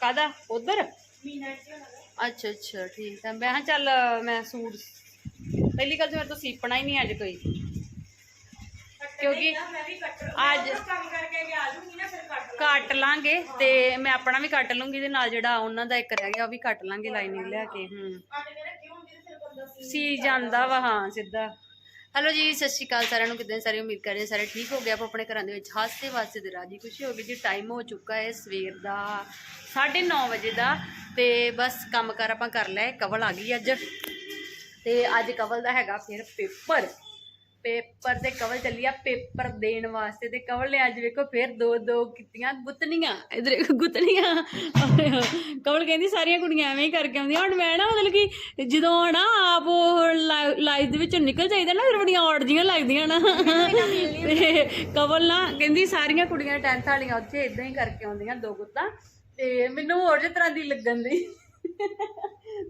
ਕਾਦਾ ਉਧਰ? ਅੱਛਾ ਅੱਛਾ ਠੀਕ ਹੈ ਮੈਂ ਕਿਹਾ ਚੱਲ ਮੈਂ ਸੂਟ ਪਹਿਲੀ ਗੱਲ ਤਾਂ ਮੇਰੇ ਤੋਂ ਸੀਪਣਾ ਹੀ ਨਹੀਂ ਅੱਜ ਕੋਈ। ਕਿਉਂਕਿ ਅੱਜ ਕੰਮ ਕਰਕੇ ਗਿਆ ਲੂੰਗੀ ਨਾ ਫਿਰ ਕੱਟ ਲਾਂਗੇ ਤੇ ਮੈਂ ਆਪਣਾ ਵੀ ਕੱਟ ਲੂੰਗੀ ਤੇ ਨਾਲ ਜਿਹੜਾ ਉਹਨਾਂ ਦਾ ਇੱਕ ਰਹਿ ਗਿਆ ਉਹ ਵੀ ਕੱਟ ਲਾਂਗੇ ਲਾਈਨਿੰਗ ਲਿਆ ਕੇ ਹੂੰ। ਸੀ ਜਾਂਦਾ। ਵਾ ਹਾਂ ਸਿੱਧਾ। ਹੈਲੋ ਜੀ, ਸਤਿ ਸ਼੍ਰੀ ਅਕਾਲ ਸਾਰਿਆਂ ਨੂੰ, ਕਿਦਾਂ ਸਾਰੇ ਉਮੀਦ ਕਰਦੇ ਹਾਂ ਸਾਰੇ ਠੀਕ ਹੋ ਗਏ। ਆਪਾਂ ਆਪਣੇ ਘਰਾਂ ਦੇ ਵਿੱਚ ਹਾਸੇ ਵਾਸਤੇ ਤੇ ਰਾਜੀ ਖੁਸ਼ੀ ਹੋ ਗਈ ਜੀ। ਟਾਈਮ ਹੋ ਚੁੱਕਾ ਹੈ ਸਵੇਰ ਦਾ 9:30 ਵਜੇ ਦਾ ਤੇ ਬਸ ਕੰਮ ਕਰ ਆਪਾਂ ਕਰ ਲਿਆ ਕਵਲ ਆ ਗਈ ਅੱਜ। ਤੇ ਅੱਜ ਕਵਲ ਦਾ ਹੈਗਾ ਫਿਰ ਪੇਪਰ। ਪੇਪਰ ਤੇ ਕਵਲ ਚੱਲੀ ਆ ਪੇਪਰ ਦੇਣ ਵਾਸਤੇ ਤੇ ਕਵਲ ਨੇ ਅੱਜ ਵੇਖੋ ਫਿਰ ਦੋ ਦੋ ਕੀਤੀਆਂ ਗੁੱਤਨੀਆਂ। ਇਧਰ ਗੁੱਤਨੀਆਂ। ਕਵਲ ਕਹਿੰਦੀ ਸਾਰੀਆਂ ਕੁੜੀਆਂ ਐਵੇਂ ਹੀ ਕਰਕੇ ਆਉਂਦੀਆਂ। ਹੁਣ ਮੈਂ ਨਾ ਮਤਲਬ ਕਿ ਜਦੋਂ ਨਾ ਆਪ ਉਹ ਲਾਈਫ ਦੇ ਵਿੱਚੋਂ ਨਿਕਲ ਜਾਈਦਾ ਨਾ, ਫਿਰ ਬੜੀਆਂ ਔੜ ਜੀਆਂ ਲੱਗਦੀਆਂ ਨਾ। ਤੇ ਕਵਲ ਨਾ ਕਹਿੰਦੀ ਸਾਰੀਆਂ ਕੁੜੀਆਂ 10th ਵਾਲੀਆਂ ਉੱਥੇ ਇਦਾਂ ਹੀ ਕਰਕੇ ਆਉਂਦੀਆਂ ਦੋ ਗੁੱਤਾਂ। ਤੇ ਮੈਨੂੰ ਹੋਰ ਜੇ ਤਰ੍ਹਾਂ ਦੀ ਲੱਗਣ ਦੀ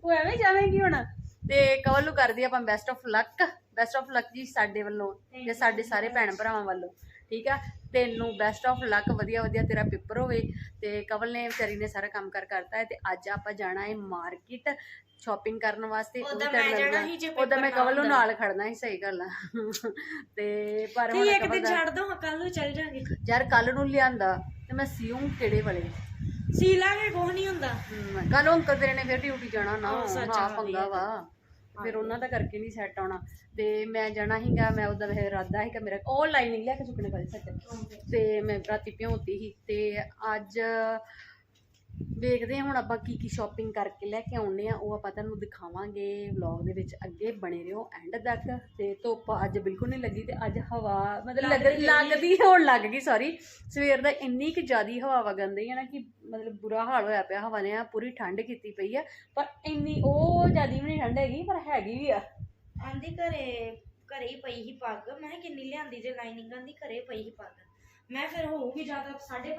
ਉਹ ਐਵੇਂ ਜਾਵੇਂਗੀ ਹੁਣ। ਤੇ ਕਵਲ ਨੂੰ ਕਰਦੀ ਆਪਾਂ best of luck best of luck ji ਸਾਡੇ ਵੱਲੋਂ ਤੇ ਸਾਡੇ ਸਾਰੇ ਭੈਣ ਭਰਾਵਾਂ ਵੱਲੋਂ ਠੀਕ ਆ? ਤੈਨੂੰ ਬੈਸਟ ਆਫ ਲੱਕ ਵਧੀਆ ਵਧੀਆ ਤੇਰਾ ਪੇਪਰ ਹੋਵੇ। ਤੇ ਕਵਲ ਨੇ ਵਿਚਾਰੀ ਨੇ ਸਾਰਾ ਕੰਮ ਕਰ ਕਰਤਾ ਹੈ ਤੇ ਅੱਜ ਆਪਾਂ ਜਾਣਾ ਹੈ ਮਾਰਕੀਟ ਸ਼ਾਪਿੰਗ ਕਰਨ ਵਾਸਤੇ। ਉਹ ਉੱਦਾਂ ਤੇ ਮੈਂ ਜਾਣਾ ਲੱਗਦਾ ਸੀ ਜੇ ਉਹਦਾ ਮੈਂ ਕਵਲ ਨੂੰ ਨਾਲ ਖੜਨਾ ਸੀ ਸਹੀ ਗੱਲ ਆ। ਤੇ ਪਰ ਹੁਣ ਇੱਕ ਦਿਨ ਛੱਡ ਦੋ ਹਾਂ ਕੱਲ ਨੂੰ ਚੱਲ ਜਾਾਂਗੇ। ਯਾਰ ਕੱਲ ਨੂੰ ਲਿਆਂਦਾ ਤੇ ਮੈਂ ਸਿਉਂ ਕਿਹੜੇ ਵਾਲੇ? ਸੀ ਲਾਂਗੇ ਕੁਝ ਨਹੀਂ ਹੁੰਦਾ। ਕੱਲ ਅੰਕਲ ਤੇਰੇ ਨੇ ਫਿਰ ਡਿਊਟੀ ਜਾਣਾ ਨਾ ਹਾਂ, ਹਾਂ ਪੰਗਾ ਵਾ। ਫਿਰ ਉਹਨਾਂ ਦਾ ਕਰਕੇ ਨਹੀਂ ਸੈੱਟ ਆਉਣਾ। ਤੇ ਮੈਂ ਜਾਣਾ ਹੀਗਾ ਮੈਂ ਉਹਦਾ ਵੈਸੇ ਇਰਾਦਾ ਸੀ ਕਿ ਮੇਰਾ ਉਹ ਲਾਈਨਿੰਗ ਲਿਆ ਕੇ ਚੁੱਕਣੇ ਵਾਲੀ ਸੱਚ। ਤੇ ਮੈਂ ਰਾਤੀ ਭਿਉਂਤੀ ਸੀ। ਤੇ ਅੱਜ ਵੇਖਦੇ ਹਾਂ ਹੁਣ ਆਪਾਂ ਕੀ ਕੀ ਸ਼ਾਪਿੰਗ ਕਰਕੇ ਲੈ ਕੇ ਆਉਣੇ ਆ ਉਹ ਆਪਾਂ ਤੁਹਾਨੂੰ ਦਿਖਾਵਾਂਗੇ ਵਲੌਗ ਦੇ ਵਿੱਚ। ਅੱਗੇ ਬਣੇ ਰਹੋ ਐਂਡ ਤੱਕ। ਤੇ ਧੁੱਪ ਅੱਜ ਬਿਲਕੁਲ ਨਹੀਂ ਲੱਗੀ ਤੇ ਅੱਜ ਹਵਾ ਮਤਲਬ ਲੱਗ- ਲੱਗਦੀ ਹੋਣ ਲੱਗ ਗਈ ਸੌਰੀ ਸਵੇਰ ਦਾ ਇੰਨੀ ਕਿ ਜ਼ਿਆਦੀ ਹਵਾ ਵਗੰਦੀ ਹੈ ਨਾ ਕਿ ਮਤਲਬ ਬੁਰਾ ਹਾਲ ਹੋਇਆ ਪਿਆ। ਹਵਾ ਨੇ ਆ ਪੂਰੀ ਠੰਡ ਕੀਤੀ ਪਈ ਆ ਪਰ ਇੰਨੀ ਉਹ ਜ਼ਿਆਦੀ ਵੀ ਨਹੀਂ ਠੰਡ ਹੈਗੀ ਪਰ ਹੈਗੀ ਵੀ ਆ। ਆਂਦੀ ਘਰੇ ਘਰੇ ਹੀ ਪਈ ਹੀ ਪੱਗ। ਮੈਂ ਕਿਹਾ ਕਿੰਨੀ ਲਿਆਂਦੀ ਜੇ ਲਾਈਨਿੰਗ ਆਂਦੀ ਘਰੇ ਪਈ ਹੀ ਪੱਗ। ਮੈਂ ਫਿਰ ਹੋਊਗੀ ਜ਼ਿਆਦਾ 5:30 ਸਾਢੇ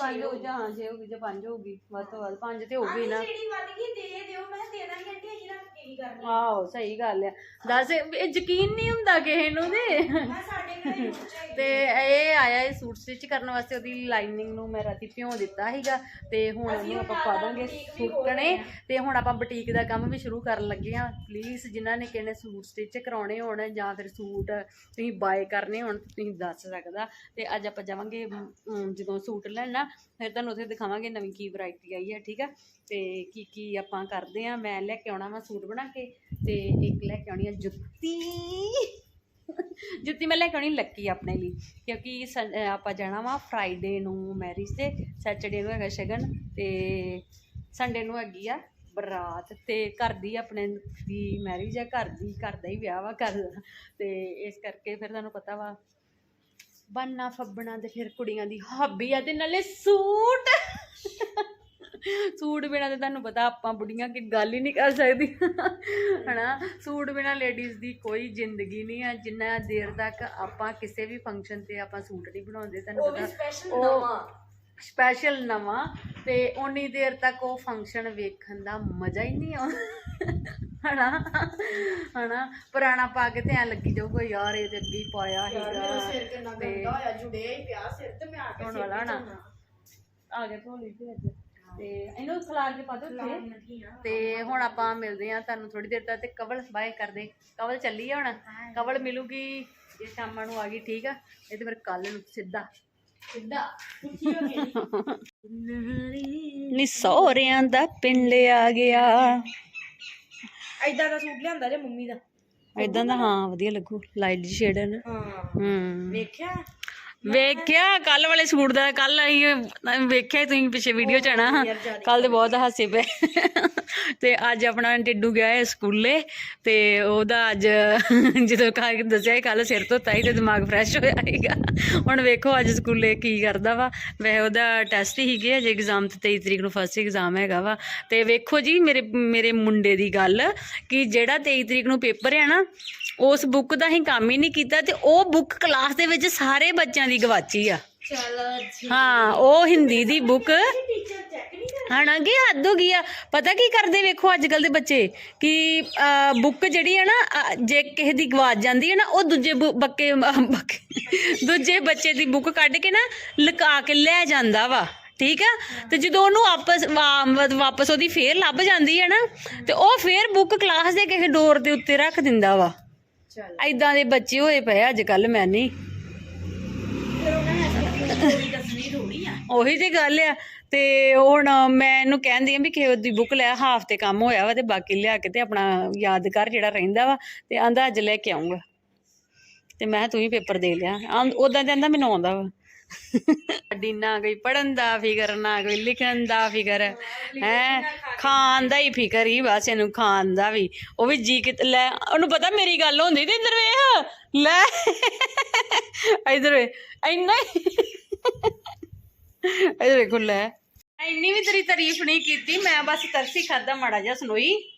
ਪੰਜ ਹੋ ਜਾ ਹਾਂ ਜੇ ਹੋ ਗਈ ਜੇ ਪੰਜ ਹੋ ਗਈ ਵੱਧ ਤੋਂ ਵੱਧ ਪੰਜ ਤੇ ਹੋ ਗਈ ਨਾ। ਜਿਹੜੀ ਵੱਧ ਗਈ ਦੇ ਦਿਓ ਮੈਂ ਦੇ ਦਾਂਗੇ ਆਂਟੀ ਅਸੀਂ ਰੱਖ ਕੇ ਕੀ ਕਰਨੀ। ਆਹੋ ਸਹੀ ਗੱਲ ਆ। ਦੱਸ ਇਹ ਯਕੀਨ ਨਹੀਂ ਹੁੰਦਾ ਕਿਸੇ ਨੂੰ ਤੇ। ਮੈਂ ਸਾਡੇ ਘਰੇ ਪਹੁੰਚਾਈ ਤੇ ਇਹ ਆਇਆ ਇਹ ਸੂਟ ਸਟਿਚ ਕਰਨ ਵਾਸਤੇ ਉਹਦੀ ਲਾਈਨਿੰਗ ਨੂੰ ਮੈਂ ਰਾਤੀ ਭਿਉਂ ਦਿੱਤਾ ਸੀਗਾ। ਤੇ ਹੁਣ ਉਹਨੂੰ ਆਪਾਂ ਪਾ ਦਾਂਗੇ ਸੁੱਕਣੇ ਤੇ ਹੁਣ ਆਪਾਂ ਬੁਟੀਕ ਦਾ ਕੰਮ ਵੀ ਸ਼ੁਰੂ ਕਰਨ ਲੱਗੇ ਆ ਪਲੀਜ਼ ਜਿਨ੍ਹਾਂ ਨੇ ਕਿਹਨੇ ਸੂਟ ਸਟਿਚ ਕਰਾਉਣੇ ਹੋਣ ਜਾਂ ਫਿਰ ਸੂਟ ਤੁਸੀਂ ਬਾਏ ਕਰਨੇ ਹੋਣ ਤੁਸੀਂ ਦੱਸ ਸਕਦਾ। ਤੇ ਅੱਜ ਆਪਾਂ ਜਾਵਾਂਗੇ ਜਦੋਂ ਸੂਟ ਲੈਣਾ, ਫਿਰ ਤੁਹਾਨੂੰ ਉੱਥੇ ਦਿਖਾਵਾਂਗੇ ਨਵੀਂ ਕੀ ਵੈਰਾਈਟੀ ਆਈ ਹੈ, ਠੀਕ ਆ? ਤੇ ਕੀ ਕੀ ਆਪਾਂ ਕਰਦੇ ਆ ਮੈਂ ਲੈ ਕੇ ਆਉਣਾ ਵਾ ਸੂਟ ਬਣਾ ਕੇ ਤੇ ਇੱਕ ਲੈ ਕੇ ਆਉਣੀ ਆ ਜੁੱਤੀ। ਜੁੱਤੀ ਮੈਂ ਲੈ ਕੇ ਆਉਣੀ ਲੱਕੀ ਆਪਣੇ ਲਈ, ਕਿਉਂਕਿ ਸੰ- ਆਪਾਂ ਜਾਣਾ ਵਾ ਫਰਾਈਡੇ ਨੂੰ ਮੈਰਿਜ ਤੇ ਸੈਟਰਡੇ ਨੂੰ ਹੈਗਾ ਸ਼ਗਨ ਤੇ ਸੰਡੇ ਨੂੰ ਹੈਗੀ ਆ ਬਰਾਤ ਤੇ ਘਰ ਦੀ ਆਪਣੇ ਦੀ ਮੈਰਿਜ ਆ, ਘਰ ਦੀ, ਘਰ ਦਾ ਹੀ ਵਿਆਹ ਵਾ ਘਰ ਦਾ ਤੇ ਇਸ ਕਰਕੇ ਫਿਰ ਤੁਹਾਨੂੰ ਪਤਾ ਵਾ ਬੰਨਾ ਫੱਬਣਾ ਤੇ ਫਿਰ ਕੁੜੀਆਂ ਦੀ ਹਾਬੀ ਆ ਤੇ ਨਾਲੇ ਸੂਟ। ਸੂਟ ਬਿਨਾ ਤੇ ਤੁਹਾਨੂੰ ਪਤਾ ਆਪਾਂ ਬੁੜੀਆਂ ਕੀ ਗੱਲ ਹੀ ਨਹੀਂ ਕਰ ਸਕਦੀ। ਹਨਾ? ਸੂਟ ਬਿਨਾ ਲੇਡੀਜ਼ ਦੀ ਕੋਈ ਜ਼ਿੰਦਗੀ ਨਹੀਂ ਹੈ ਜਿੰਨਾ ਦੇਰ ਤੱਕ ਆਪਾਂ ਕਿਸੇ ਵੀ ਫੰਕਸ਼ਨ ਤੇ ਆਪਾਂ ਸੂਟ ਨਹੀਂ ਬਣਾਉਂਦੇ ਤੁਹਾਨੂੰ ਉਹ ਪਤਾ। ਸਪੈਸ਼ਲ ਉਹ ਨਵਾਂ। ਸਪੈਸ਼ਲ ਨਵਾਂ ਤੇ ਉਨੀ ਦੇਰ ਤੱਕ ਉਹ ਫੰਕਸ਼ਨ ਵੇਖਣ ਦਾ ਮਜ਼ਾ ਹੀ ਨਹੀਂ ਆਉਂਦਾ। ਹਨਾ? ਹਨਾ? ਪੁਰਾਣਾ ਪਾ ਕੇ ਤੇ ਐ ਲੱਗੀ ਜਾਊਗਾ ਯਾਰ ਇਹ ਤੇ ਅੱਗੇ ਹੀ ਪਾਇਆ ਮੇਰਾ ਸਿਰ ਕਿੰਨਾ ਗੰਦਾ ਹੋਇਆ ਜੁੜਿਆ ਹੀ ਪਿਆ ਸਿਰ ਤੇ ਮੈਂ ਆ ਕੇ ਸਿਰ ਵਾਲਾ ਨਾ। ਆ ਗਿਆ ਧੋਲੀ ਤੇ ਅੱਜ। ਤੇ ਇਹਨੂੰ ਖਲਾਰ ਕੇ ਪਾ ਦੋ ਉੱਥੇ। ਤੇ ਹੁਣ ਆਪਾਂ ਮਿਲਦੇ ਆ ਤੁਹਾਨੂੰ ਥੋੜੀ ਦੇਰ ਤੱਕ ਤੇ ਕਵਲ ਬਾਏ ਕਰਦੇ ਕਵਲ ਚੱਲੀ ਆ ਹੁਣ? ਕਵਲ ਮਿਲੂਗੀ ਇਹ ਸ਼ਾਮਾਂ ਨੂੰ ਆ ਗਈ ਠੀਕ ਆ? ਇਹ ਤੇ ਫਿਰ ਕੱਲ ਨੂੰ ਸਿੱਧਾ। ਸਿੱਧਾ। ਉੱਚੀ ਹੋ ਗਈ। ਨੀ ਸੋਹਰਿਆਂ ਦਾ ਪਿੰਡ ਆ ਗਿਆ। ਐਦਾਂ ਦਾ ਸੂਟ ਲਿਆਂਦਾ ਜੇ ਮੰਮੀ ਦਾ। ਇਦਾਂ ਦਾ ਹਾਂ ਵਧੀਆ ਲੱਗੂ ਲਾਈਟ ਜੀ ਸ਼ੇਡ ਹੈ ਨਾ। ਹਾਂ ਹੂੰ। ਵੇਖਿਆ? ਵੇਖਿਆ ਕੱਲ ਵਾਲੇ ਸੂਟ ਦਾ ਕੱਲ ਅਸੀਂ ਵੇਖਿਆ ਹੀ ਤੁਸੀਂ ਪਿੱਛੇ ਵੀਡੀਓ ਚ ਆਣਾ। ਕੱਲ ਦੇ ਬਹੁਤ ਹਾਸੇ ਪਏ। ਤੇ ਅੱਜ ਆਪਣਾ ਟਿੱਡੂ ਗਿਆ ਹੈ ਸਕੂਲੇ ਤੇ ਉਹਦਾ ਅੱਜ ਜਦੋਂ ਕਾ ਦੱਸਿਆ ਕੱਲ ਸਿਰ ਧੋਤਾ ਸੀ ਤੇ ਦਿਮਾਗ ਫਰੈਸ਼ ਹੋਇਆ ਸੀਗਾ। ਹੁਣ ਵੇਖੋ ਅੱਜ ਸਕੂਲੇ ਕੀ ਕਰਦਾ ਵਾ। ਵੈਸੇ ਉਹਦਾ ਟੈਸਟ ਹੀਗੇ ਅਜੇ ਐਗਜ਼ਾਮ ਤੇ 23 ਤਰੀਕ ਨੂੰ ਫਸਟ ਐਗਜ਼ਾਮ ਹੈਗਾ ਵਾ। ਤੇ ਵੇਖੋ ਜੀ ਮੇਰੇ ਮੇਰੇ ਮੁੰਡੇ ਦੀ ਗੱਲ ਕਿ ਜਿਹੜਾ 23 ਤਰੀਕ ਨੂੰ ਪੇਪਰ ਹੈ ਨਾ ਉਸ ਬੁੱਕ ਦਾ ਹੀ ਕੰਮ ਹੀ ਨਹੀਂ ਕੀਤਾ ਤੇ ਉਹ ਬੁੱਕ ਕਲਾਸ ਦੇ ਵਿੱਚ ਸਾਰੇ ਬੱਚਿਆਂ ਦੀ ਗਵਾਚੀ ਆ। ਚਲੋ ਜੀ ਹਾਂ। ਉਹ ਹਿੰਦੀ ਦੀ ਬੁੱਕ ਹਣਾ ਕਿ ਹੱਦ ਹੋ ਗਈ ਆ? ਪਤਾ ਕੀ ਕਰਦੇ ਵੇਖੋ ਅੱਜ ਕੱਲ ਦੇ ਬੱਚੇ? ਕਿ ਬੁੱਕ ਜਿਹੜੀ ਹੈ ਨਾ ਜੇ ਕਿਸੇ ਦੀ ਗਵਾਚ ਜਾਂਦੀ ਹੈ ਨਾ ਉਹ ਦੂਜੇ ਬੱਕੇ ਦੂਜੇ ਬੱਚੇ ਦੀ ਬੁੱਕ ਕੱਢ ਕੇ ਨਾ ਲੁਕਾ ਕੇ ਲੈ ਜਾਂਦਾ ਵਾ ਠੀਕ ਆ? ਤੇ ਜਦੋਂ ਉਹਨੂੰ ਵਾਪਸ ਵਾਪਸ ਉਹਦੀ ਫੇਰ ਲੱਭ ਜਾਂਦੀ ਹੈ ਨਾ ਤੇ ਉਹ ਫੇਰ ਬੁੱਕ ਕਲਾਸ ਦੇ ਕਿਸੇ ਡੋਰ ਦੇ ਉੱਤੇ ਰੱਖ ਦਿੰਦਾ ਵਾ। ਐਦਾਂ ਦੇ ਬੱਚੇ ਹੋਏ ਪਏ ਅੱਜ ਕੱਲ ਮੈਂ ਨਹੀਂ ਉਹੀ ਤੇ ਗੱਲ ਆ। ਤੇ ਹੁਣ ਮੈਂ ਇਹਨੂੰ ਕਹਿੰਦੀ ਆ ਵੀ ਕਿਸੇ ਦੀ ਬੁੱਕ ਲੈ ਹਾਫ ਤੇ ਕੰਮ ਹੋਇਆ ਵਾ ਤੇ ਬਾਕੀ ਲਿਆ ਕੇ ਤੇ ਆਪਣਾ ਯਾਦਗਾਰ ਜਿਹੜਾ ਰਹਿੰਦਾ ਵਾ ਤੇ ਆਂਦਾ ਅੱਜ ਲੈ ਕੇ ਆਉਂਗਾ ਤੇ ਮੈਂ ਤੂੰ ਹੀ ਪੇਪਰ ਦੇ ਲਿਆ। ਉਦਾਂ ਤੇ ਆਂਦਾ ਮੈਨੂੰ ਆਉਂਦਾ ਵਾ। ਸਾਡੀ ਨਾ ਕੋਈ ਪੜਨ ਦਾ ਫਿਕਰ, ਨਾ ਕੋਈ ਲਿਖਣ ਦਾ ਫਿਕਰ, ਹੈ? ਖਾਣ ਦਾ ਹੀ ਫਿਕਰ ਹੀ ਬਸ, ਇਹਨੂੰ ਖਾਣ ਦਾ ਵੀ। ਉਹ ਵੀ ਜੀ ਕਿ ਲੈ, ਉਹਨੂੰ ਪਤਾ ਮੇਰੀ ਗੱਲ ਹੁੰਦੀ ਤੇ ਇੱਧਰ ਵੇਖ। ਲੈ। ਇੱਧਰ ਵੇ ਇੰਨਾ ਹੀ। ਇਹ ਲੈ। ਇੰਨੀ ਵੀ ਤੇਰੀ ਤਾਰੀਫ ਨਹੀਂ ਕੀਤੀ, ਮੈਂ ਬਸ ਤਰਸੀ ਖਾਦਾ ਮਾੜਾ ਜਿਹਾ ਸੁਣੋਈ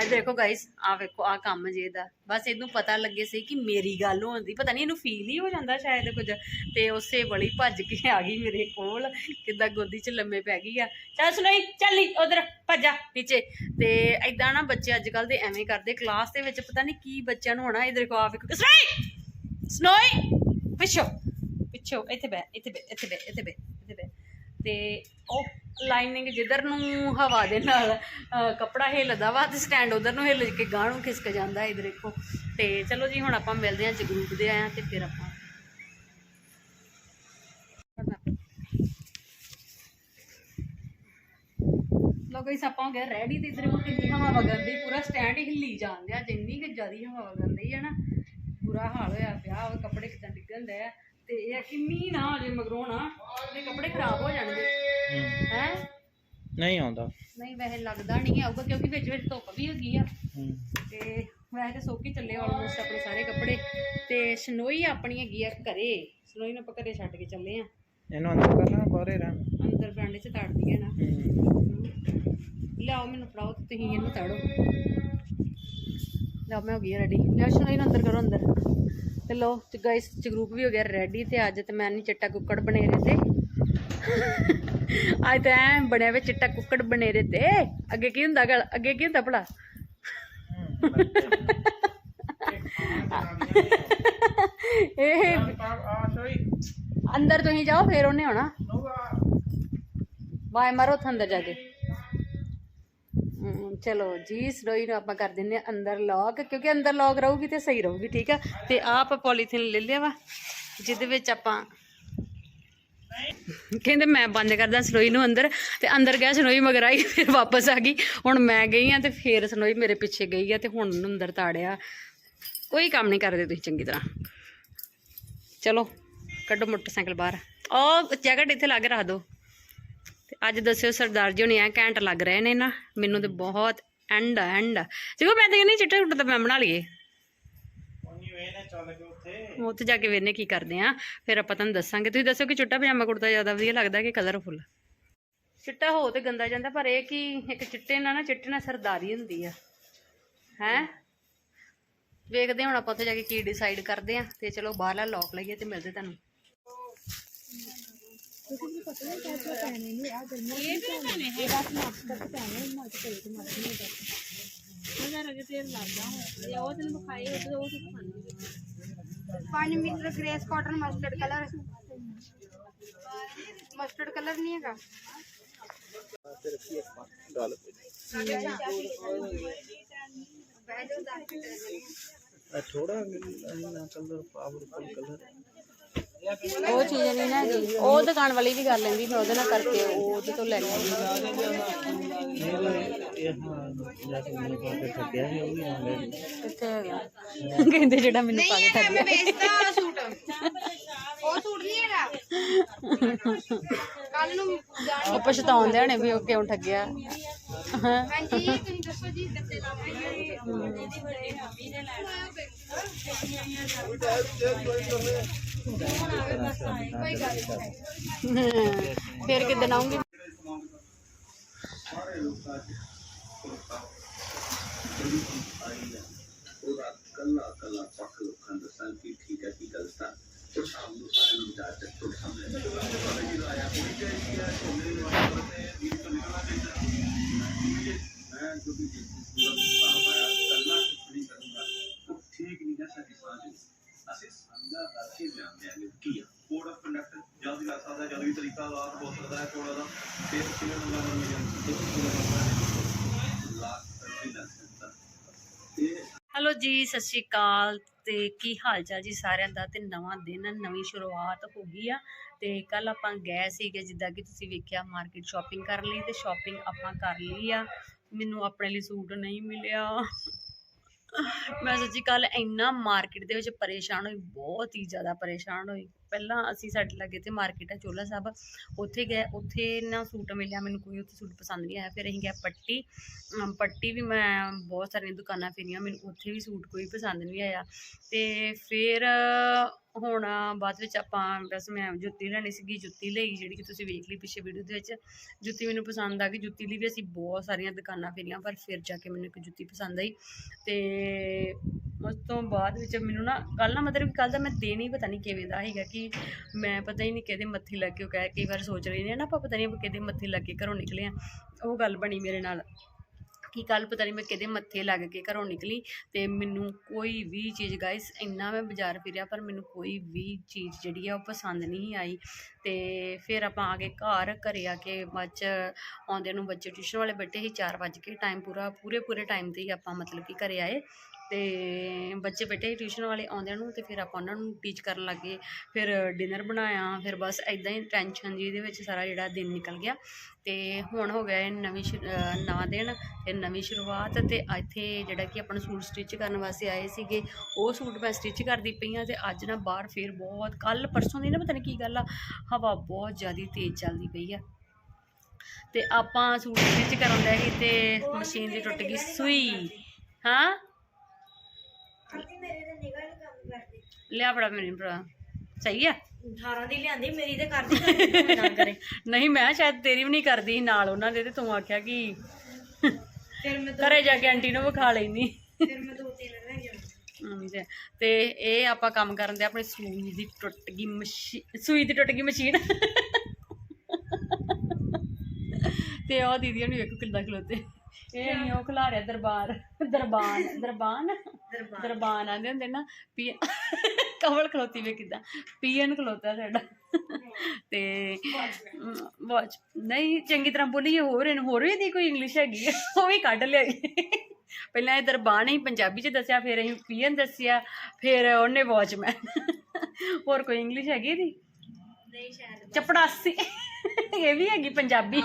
ਅੱਜ ਦੇਖੋ ਗਾਇਸ ਆ ਵੇਖੋ ਆ ਕੰਮ ਜੇ ਦਾ ਬਸ ਇਹਨੂੰ ਪਤਾ ਲੱਗੇ ਸੀ ਕਿ ਮੇਰੀ ਗੱਲ ਹੁੰਦੀ। ਪਤਾ ਨਹੀਂ ਇਹਨੂੰ ਫੀਲ ਹੀ ਹੋ ਜਾਂਦਾ ਸ਼ਾਇਦ ਕੁਝ। ਤੇ ਉਸੇ ਬੜੀ ਭੱਜ ਕੇ ਆ ਗਈ ਮੇਰੇ ਕੋਲ, ਕਿੱਦਾਂ ਗੋਦੀ 'ਚ ਲੰਮੇ ਪੈ ਗਈ ਆ। ਚੱਲ ਸੁਣੋਈ ਚੱਲ ਉਧਰ ਭੱਜਾ ਨੀਚੇ। ਤੇ ਐਦਾਂ ਨਾ ਬੱਚੇ ਅੱਜ ਕੱਲ ਦੇ ਐਵੇਂ ਕਰਦੇ ਕਲਾਸ ਦੇ ਵਿੱਚ ਪਤਾ ਨਹੀਂ ਕੀ ਬੱਚਿਆਂ ਨੂੰ ਹੋਣਾ ਇਹ ਦੇਖੋ ਆ ਵੇਖੋ। ਸੁਣੋਈ ਸੁਣੋਈ ਪਿੱਛੋ ਪਿੱਛੋ, ਇੱਥੇ ਬੈ ਇੱਥੇ ਬੈ ਇੱਥੇ ਬੈ ਇੱਥੇ ਬੈ ਇੱਥੇ ਬੈ ਤੇ ਉਹ ਲਾਈਨਿੰਗ ਜਿੱਧਰ ਨੂੰ ਹਵਾ ਦੇ ਨਾਲ ਕੱਪੜਾ ਹਿੱਲਦਾ ਵਾ ਤੇ ਸਟੈਂਡ ਉਧਰ ਨੂੰ ਹਿੱਲ ਕੇ ਗਾਂ ਨੂੰ ਖਿਸਕ ਜਾਂਦਾ ਇਧਰ ਦੇਖੋ। ਤੇ ਚਲੋ ਜੀ, ਹੁਣ ਆਪਾਂ ਮਿਲਦੇ ਹਾਂ ਜਗਰੂਪ ਦੇ ਆਇਆ ਤੇ ਫਿਰ ਆਪਾਂ। ਲੋ ਗਈ ਆਪਾਂ ਹੋ ਗਿਆ ਰੈਡੀ ਤੇ ਇਧਰ ਹੁਣ ਕਿੰਨੀ ਹਵਾ ਵਗਦੀ ਪੂਰਾ ਸਟੈਂਡ ਹਿੱਲੀ ਜਾਂਦਿਆ ਜਿੰਨੀ ਕਿ ਜ਼ਿਆਦੀ ਹਵਾ ਵਗਦੀ ਹੈ ਨਾ, ਬੁਰਾ ਹਾਲ ਹੋਇਆ ਪਿਆ ਉਹ ਕੱਪੜੇ ਕਿਦਾਂ ਡਿੱਗਣ ਡਿਆ ਤੇ ਇਹ ਆ ਕਿ ਮੀਂਹ ਨਾ ਹੋ ਜੇ ਮਗਰੋਂ ਨਾ ਤੇ ਕੱਪੜੇ ਖਰਾਬ ਹੋ ਜਾਣਗੇ। ਹੈ? ਨਹੀਂ ਆਉਂਦਾ। ਨਹੀਂ ਵੈਸੇ ਲੱਗਦਾ ਨਹੀਂ ਆਊਗਾ ਕਿਉਂਕਿ ਵਿੱਚ ਵਿੱਚ ਧੁੱਪ ਵੀ ਹੈਗੀ ਆ। ਹੂੰ। ਤੇ ਵੈਸੇ ਤਾਂ ਸੁੱਕ ਹੀ ਚੱਲੇ ਆਲਮੋਸਟ ਆਪਣੇ ਸਾਰੇ ਕੱਪੜੇ। ਤੇ ਸ਼ਨੋਈ ਆਪਣੀ ਹੈਗੀ ਆ ਘਰੇ। ਸ਼ਨੋਈ ਨੂੰ ਆਪਾਂ ਘਰੇ ਛੱਡ ਕੇ ਚੱਲੇ ਆ। ਇਹਨੂੰ ਅੰਦਰ ਕਰਨਾ ਬਾਹਰੇ ਰਹਿਣ। ਅੰਦਰ ਬਰਾਂਡੇ 'ਚ ਤੜਦੀ ਹੈ ਨਾ। ਹੂੰ। ਲਿਆਓ ਮੈਨੂੰ ਫੜਾਓ ਤੇ ਤੁਸੀਂ ਇਹਨੂੰ ਤੜੋ। ਲਿਆਓ ਮੈਂ ਹੋ ਗਈ ਰੈਡੀ ਲਿਆਓ ਸ਼ਨੋਈ ਨੂੰ ਅੰਦਰ ਕਰੋ ਅੰਦਰ। ਤੇ ਲੋ ਤੇ ਗਾਇਸ ਜਗਰੂਪ ਵੀ ਹੋ ਗਿਆ ਰੈਡੀ ਤੇ ਅੱਜ ਤੇ ਮੈਂ ਨਹੀਂ ਚਿੱਟਾ ਕੁੱਕੜ ਬਨੇਰੇ ਤੇ। ਅੱਜ ਤਾਂ ਐਂ ਬਣਿਆ ਵੇ ਚਿੱਟਾ ਕੁੱਕੜ ਬਨੇਰੇ ਤੇ। ਅੱਗੇ ਕੀ ਹੁੰਦਾ ਗੱਲ? ਅੱਗੇ ਕੀ ਹੁੰਦਾ ਭਲਾ? ਇਹ ਆ ਸੋਈ ਅੰਦਰ ਤੁਸੀਂ ਜਾਓ ਫੇਰ ਉਹਨੇ ਆਉਣਾ। ਵਾਏ ਮਾਰੋ ਉੱਥੇ ਅੰਦਰ ਜਾ ਕੇ। ਹਮ, ਚਲੋ ਜੀ ਸਰੋਈ ਨੂੰ ਆਪਾਂ ਕਰ ਦਿੰਨੇ ਆ ਅੰਦਰ ਲੌਕ ਕਿਉਂਕਿ ਅੰਦਰ ਲੌਕ ਰਹੂਗੀ ਤੇ ਸਹੀ ਰਹੂਗੀ, ਠੀਕ ਆ? ਤੇ ਆਹ ਆਪਾਂ ਪੋਲੀਥੀਨ ਲੈ ਲਿਆ ਵਾ, ਜਿਹਦੇ ਵਿੱਚ ਆਪਾਂ ਕਹਿੰਦੇ ਮੈਂ ਬੰਦ ਕਰਦਾ ਸਰੋਈ ਨੂੰ ਅੰਦਰ, ਤੇ ਅੰਦਰ ਗਿਆ ਸਨੋਈ ਮਗਰ ਆਈ, ਫਿਰ ਵਾਪਸ ਆ ਗਈ। ਹੁਣ ਮੈਂ ਗਈ ਆ ਤੇ ਫੇਰ ਸਨੋਈ ਮੇਰੇ ਪਿੱਛੇ ਗਈ ਆ ਤੇ ਹੁਣ ਉਹਨੂੰ ਅੰਦਰ ਤਾੜਿਆ। ਕੋਈ ਕੰਮ ਨਹੀਂ ਕਰਦੇ ਤੁਸੀਂ ਚੰਗੀ ਤਰ੍ਹਾਂ। ਚਲੋ, ਕੱਢੋ ਮੋਟਰਸਾਈਕਲ ਬਾਹਰ। ਉਹ ਜੈਕਟ ਇੱਥੇ ਲਾ ਕੇ ਰੱਖ ਦਿਓ। ਅੱਜ ਦੱਸਿਓ ਸਰਦਾਰ ਜੀ ਹੁਣੀ ਐ ਘੈਂਟ ਲੱਗ ਰਹੇ ਨੇ ਨਾ ਮੈਨੂੰ ਤੇ ਬਹੁਤ ਐਂਡ ਐਂਡ ਦੇਖੋ ਮੈਂ ਤਾਂ ਕਹਿੰਦੀ ਚਿੱਟਾ ਸੂਟ ਤਾਂ ਮੈਂ ਬਣਾ ਲਈਏ। ਉੱਥੇ। ਜਾ ਕੇ ਵੇਖਨੇ ਕੀ ਕਰਦੇ ਆ ਫਿਰ ਆਪਾਂ ਤੁਹਾਨੂੰ ਦੱਸਾਂਗੇ। ਤੁਸੀਂ ਦੱਸੋ ਕਿ ਚਿੱਟਾ ਪਜਾਮਾ ਕੁੜਤਾ ਜ਼ਿਆਦਾ ਵਧੀਆ ਲੱਗਦਾ ਕਿ ਕਲਰਫੁੱਲ ਚਿੱਟਾ ਹੋ ਤੇ ਗੰਦਾ ਜਾਂਦਾ ਪਰ ਇਹ ਕਿ ਇੱਕ ਚਿੱਟੇ ਨਾਲ ਨਾ ਚਿੱਟੇ ਨਾਲ ਸਰਦਾਰੀ ਹੁੰਦੀ ਆ। ਹੈ? ਵੇਖਦੇ ਹੁਣ ਆਪਾਂ ਉੱਥੇ ਜਾ ਕੇ ਕੀ ਡਿਸਾਈਡ ਕਰਦੇ ਆ ਤੇ ਚਲੋ ਬਾਹਰਲਾ ਲੋਕ ਲਈਏ ਤੇ ਮਿਲਦੇ ਤੁਹਾਨੂੰ। पानी मित्र grace cotton mustard colour. Mustard colour नहीं है थोड़ा कलर पावर कलर। ਉਹ ਚੀਜ਼ ਨਹੀਂ ਨਾ ਜੀ ਉਹ ਦੁਕਾਨ ਵਾਲੀ ਵੀ ਕਰ ਲੈਂਦੀ ਮੈਂ ਉਹਦੇ ਨਾਲ ਕਰਕੇ ਉਹਦੇ ਤੋਂ ਲੈ ਲੈਂਦੀ ਕਿੱਥੇ ਹੈਗਾ ਜਿਹੜਾ ਮੈਨੂੰ ਪਾ ਕੇ ਉਹ ਸੂਟ। ਨਹੀਂ ਹੈਗਾ। ਕੱਲ ਨੂੰ ਵੀ ਉਹ ਕਿਉਂ ਠੱਗਿਆ। ਹਾਂਜੀ हम्म। फिर कि आऊँगी? जो भी करूँगा ठीक नहीं जैसा ਕੋਡ ਆਫ ਕੰਡਕਟ ਜਲਦ ਲੱਗ ਸਕਦਾ ਜਲਦ ਤਰੀਕਾ ਦਾ ਹੋ ਸਕਦਾ ਹੈ ਕੋਡ ਦਾ ਫਿਰ ਕਿਵੇਂ ਹੁੰਦਾ ਮੰਨ ਜਾਂਦੇ ਹੈਲੋ ਜੀ, ਸਤਿ ਸ਼੍ਰੀ ਅਕਾਲ। ਤੇ ਕੀ ਹਾਲ ਚਾਲ ਜੀ ਸਾਰਿਆਂ ਦਾ? ਤੇ ਨਵਾਂ ਦਿਨ, ਨਵੀਂ ਸ਼ੁਰੂਆਤ ਹੋ ਗਈ ਆ। ਤੇ ਕੱਲ ਆਪਾਂ ਗਏ ਸੀਗੇ, ਜਿੱਦਾਂ ਕਿ ਤੁਸੀਂ ਵੇਖਿਆ, ਮਾਰਕੀਟ ਸ਼ਾਪਿੰਗ ਕਰਨ ਲਈ। ਤੇ ਸ਼ਾਪਿੰਗ ਆਪਾਂ ਕਰ ਲਈ ਆ। ਮੈਨੂੰ ਆਪਣੇ ਲਈ ਸੂਟ ਨਹੀਂ ਮਿਲਿਆ। ਮੈਂ ਸੱਚੀ ਕੱਲ ਇੰਨਾ ਮਾਰਕੀਟ ਦੇ ਵਿੱਚ ਪਰੇਸ਼ਾਨ ਹੋਈ ਬਹੁਤ ਹੀ ਜ਼ਿਆਦਾ ਪਰੇਸ਼ਾਨ ਹੋਈ। ਪਹਿਲਾਂ ਅਸੀਂ ਸਾਡੇ ਲਾਗੇ ਤੇ ਮਾਰਕੀਟ ਹੈ ਚੋਲਾ ਸਾਹਿਬ। ਉੱਥੇ ਗਏ, ਉੱਥੇ ਨਾ ਸੂਟ ਮਿਲਿਆ ਮੈਨੂੰ ਕੋਈ ਉੱਥੇ ਸੂਟ ਪਸੰਦ ਨਹੀਂ ਆਇਆ। ਫਿਰ ਅਸੀਂ ਗਏ ਪੱਟੀ। ਪੱਟੀ ਵੀ ਮੈਂ ਬਹੁਤ ਸਾਰੀਆਂ ਦੁਕਾਨਾਂ ਫਿਰੀਆਂ, ਮੈਨੂੰ ਉੱਥੇ ਵੀ ਸੂਟ ਕੋਈ ਪਸੰਦ ਨਹੀਂ ਆਇਆ। ਤੇ ਫਿਰ ਹੁਣ ਬਾਅਦ ਵਿੱਚ ਆਪਾਂ ਬਸ ਮੈਂ ਜੁੱਤੀ ਲੈਣੀ ਸੀਗੀ, ਜੁੱਤੀ ਲਈ ਜਿਹੜੀ ਕਿ ਤੁਸੀਂ ਵੇਖ ਲਈ ਪਿੱਛੇ ਵੀਡੀਓ ਦੇ ਵਿੱਚ। ਜੁੱਤੀ ਮੈਨੂੰ ਪਸੰਦ ਆ ਗਈ। ਜੁੱਤੀ ਲਈ ਵੀ ਅਸੀਂ ਬਹੁਤ ਸਾਰੀਆਂ ਦੁਕਾਨਾਂ ਫਿਰੀਆਂ, ਪਰ ਫਿਰ ਜਾ ਕੇ ਮੈਨੂੰ ਇੱਕ ਜੁੱਤੀ ਪਸੰਦ ਆਈ। ਤੇ ਉਸ ਤੋਂ ਬਾਅਦ ਵਿੱਚ ਮੈਨੂੰ ਨਾ ਕੱਲ ਨਾ ਮਤਲਬ ਕੱਲ ਦਾ ਮੈਂ ਦਿਨ ਹੀ ਪਤਾ ਨਹੀਂ ਕਿਵੇਂ ਦਾ ਸੀਗਾ ਕਿ ਮੈਂ ਪਤਾ ਹੀ ਨਹੀਂ ਕਿਹਦੇ ਮੱਥੇ ਲੱਗ ਕੇ ਉਹ ਕਹਿ ਕਈ ਵਾਰ ਸੋਚ ਰਹੀ ਨੇ ਨਾ ਆਪਾਂ ਪਤਾ ਨਹੀਂ ਕਿਹਦੇ ਮੱਥੇ ਲੱਗ ਕੇ ਘਰੋਂ ਨਿਕਲੇ ਆ। ਉਹ ਗੱਲ ਬਣੀ ਮੇਰੇ ਨਾਲ ਕਿ ਕੱਲ ਪਤਾ ਨਹੀਂ ਮੈਂ ਕਿਹਦੇ ਮੱਥੇ ਲੱਗ ਕੇ ਘਰੋਂ ਨਿਕਲੀ ਤੇ ਮੈਨੂੰ ਕੋਈ ਵੀ ਚੀਜ਼ ਗਾਇਸ ਇੰਨਾ ਮੈਂ ਬਾਜ਼ਾਰ ਫਿਰਿਆ ਪਰ ਮੈਨੂੰ ਕੋਈ ਵੀ ਚੀਜ਼ ਜਿਹੜੀ ਆ ਉਹ ਪਸੰਦ ਨਹੀਂ ਆਈ ਤੇ ਫਿਰ ਆਪਾਂ ਆ ਕੇ ਘਰ ਘਰੇ ਆ ਕੇ ਬੱਚ ਆਉਂਦੇ ਨੂੰ ਬੱਚੇ ਟਿਊਸ਼ਨ ਵਾਲੇ ਬੈਠੇ ਸੀ 4 ਵਜੇ ਕੇ ਟਾਈਮ ਪੂਰਾ ਪੂਰੇ ਪੂਰੇ ਟਾਈਮ ਤੇ ਹੀ ਆਪਾਂ ਮਤਲਬ ਕਿ ਘਰੇ ਆਏ। ਤੇ ਬੱਚੇ ਬੈਠੇ ਟਿਊਸ਼ਨ ਵਾਲੇ ਆਉਂਦਿਆਂ ਨੂੰ ਤੇ ਫਿਰ ਆਪਾਂ ਉਹਨਾਂ ਨੂੰ ਟੀਚ ਕਰਨ ਲੱਗੇ ਫਿਰ ਡਿਨਰ ਬਣਾਇਆ, ਫਿਰ ਬਸ ਐਦਾਂ ਹੀ ਟੈਨਸ਼ਨ ਜੀ ਦੇ ਵਿੱਚ ਸਾਰਾ ਜਿਹੜਾ ਦਿਨ ਨਿਕਲ ਗਿਆ। ਤੇ ਹੁਣ ਹੋ ਗਿਆ ਇਹ ਨਵੀਂ ਸ਼ੁ- ਅਹ ਨਵਾਂ ਦਿਨ ਤੇ ਨਵੀਂ ਸ਼ੁਰੂਆਤ ਤੇ ਇੱਥੇ ਜਿਹੜਾ ਕਿ ਆਪਾਂ ਨੂੰ ਸੂਟ ਸਟਿਚ ਕਰਨ ਵਾਸਤੇ ਆਏ ਸੀਗੇ, ਉਹ ਸੂਟ ਮੈਂ ਸਟਿਚ ਕਰਦੀ ਪਈ ਹਾਂ ਤੇ ਅੱਜ ਨਾ ਬਾਹਰ ਫੇਰ ਬਹੁਤ ਕੱਲ ਪਰਸੋਂ ਦੀ ਨਾ ਪਤਾ ਨਹੀਂ ਕੀ ਗੱਲ ਆ, ਹਵਾ ਬਹੁਤ ਜ਼ਿਆਦਾ ਤੇਜ਼ ਚੱਲਦੀ ਪਈ ਆ। ਤੇ ਆਪਾਂ ਸੂਟ ਸਟਿਚ ਕਰਨ ਦੇ ਸੀ ਤੇ ਮਸ਼ੀਨ ਦੀ ਟੁੱਟ ਗਈ, ਸੂਈ, ਹਾਂ? ਆਂਟੀ ਮੇਰੇ ਤੇ ਨਿਗਾਹ ਨਹੀਂ ਕੰਮ ਕਰਦੀ। ਲਿਆ ਬੜਾ ਮੇਰੇ ਭਰਾ। ਸਹੀ ਆ? 18 ਦੀ ਲਿਆਂਦੀ ਮੇਰੀ ਤੇ ਕਰਦੀ ਕਰਦੀ ਨਾ ਕਰੇ। ਨਹੀਂ ਮੈਂ ਸ਼ਾਇਦ ਤੇਰੀ ਵੀ ਨਹੀਂ ਕਰਦੀ ਨਾਲ ਉਹਨਾਂ ਦੇ ਤੇ ਤੂੰ ਆਖਿਆ ਕਿ ਫਿਰ ਮੈਂ ਦੋ ਘਰੇ ਜਾ ਕੇ ਆਂਟੀ ਨੂੰ ਵਿਖਾ ਲੈਣੀ ਫਿਰ ਮੈਂ ਦੋ ਤਿੰਨ ਲੈ ਜਾਵਾਂ ਹਮ, ਤੇ- ਇਹ ਆਪਾਂ ਕੰਮ ਕਰਨ ਦੇ ਆਪਣੇ ਸੂਈ ਦੀ ਟੁੱਟ ਗਈ ਮਸ਼ੀਨ ਸੂਈ ਦੀ ਟੁੱਟ ਗਈ ਮਸ਼ੀਨ। ਤੇ ਉਹ ਦੀਦੀਆਂ ਨੂੰ ਵੇਖੋ ਕਿੱਦਾਂ ਖਲੋਤੇ। ਇਹ ਨਹੀਂ ਉਹ ਖਿਲਾ ਰਿਹਾ ਦਰਬਾਰ ਦਰਬਾਨ ਦਰਬਾਨ ਦਰਬਾਨ। ਆਂਦੇ ਹੁੰਦੇ ਨਾ ਪੀ ਕਵਲ ਖਲੋਤੀ ਵੇ ਕਿੱਦਾਂ? ਪੀਐਨ ਖਲੋਤਾ ਸਾਡਾ। ਤੇ ਵਾਚ ਨਹੀਂ ਚੰਗੀ ਤਰ੍ਹਾਂ ਬੋਲੀ ਹੋਰ ਇਹਨੂੰ ਹੋਰ ਵੀ ਦੀ ਕੋਈ ਇੰਗਲਿਸ਼ ਹੈਗੀ ਆ, ਉਹ ਵੀ ਕੱਢ ਲਿਆਈ ਪਹਿਲਾਂ ਇਹ ਦਰਬਾਨ ਹੀ ਪੰਜਾਬੀ ਚ ਦੱਸਿਆ ਫਿਰ ਅਸੀਂ ਪੀਐਨ ਦੱਸਿਆ ਫਿਰ ਉਹਨੇ ਵਾਚਮੈਨ ਹੋਰ ਕੋਈ ਇੰਗਲਿਸ਼ ਹੈਗੀ ਇਹਦੀ? ਨਹੀਂ ਸ਼ਾਇਦ ਚਪੜਾਸੀ। ਇਹ ਵੀ ਹੈਗੀ ਪੰਜਾਬੀ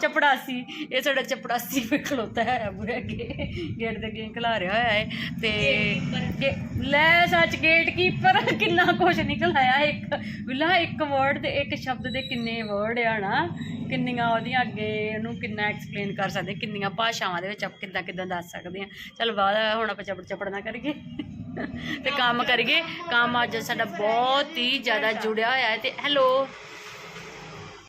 ਚਪੜਾਸੀ। ਇਹ ਸਾਡਾ ਚਪੜਾਸੀ ਵੀ ਖਲੋਤਾ ਹੈ ਬੁਰੇ ਅੱਗੇ ਗੇਟ ਦੇ ਅੱਗੇ ਖਲਾ ਰਿਹਾ ਹੋਇਆ ਹੈ ਤੇ ਲੈ ਸੱਚ ਗੇਟ ਕੀਪਰ ਕਿੰਨਾ ਕੁਝ ਨਿਕਲ ਆਇਆ ਇੱਕ। ਵਿਲਾ ਇੱਕ ਵਰਡ ਤੇ ਇੱਕ ਸ਼ਬਦ ਦੇ ਕਿੰਨੇ ਵਰਡ ਆ ਨਾ। ਕਿੰਨੀਆਂ ਉਹਦੀਆਂ ਅੱਗੇ ਉਹਨੂੰ ਕਿੰਨਾ ਐਕਸਪਲੇਨ ਕਰ ਸਕਦੇ ਕਿੰਨੀਆਂ ਭਾਸ਼ਾਵਾਂ ਦੇ ਵਿੱਚ ਆਪਾਂ ਕਿੱਦਾਂ ਕਿੱਦਾਂ ਦੱਸ ਸਕਦੇ ਆ ਚਲ ਬਾਅਦ ਹੁਣ ਆਪਾਂ ਚਪੜ ਚਪੜ ਨਾ ਕਰੀਏ। ਤੇ ਕੰਮ ਕਰੀਏ। ਕੰਮ ਅੱਜ ਸਾਡਾ ਬਹੁਤ ਹੀ ਜ਼ਿਆਦਾ ਜੁੜਿਆ ਹੋਇਆ ਹੈ ਤੇ ਹੈਲੋ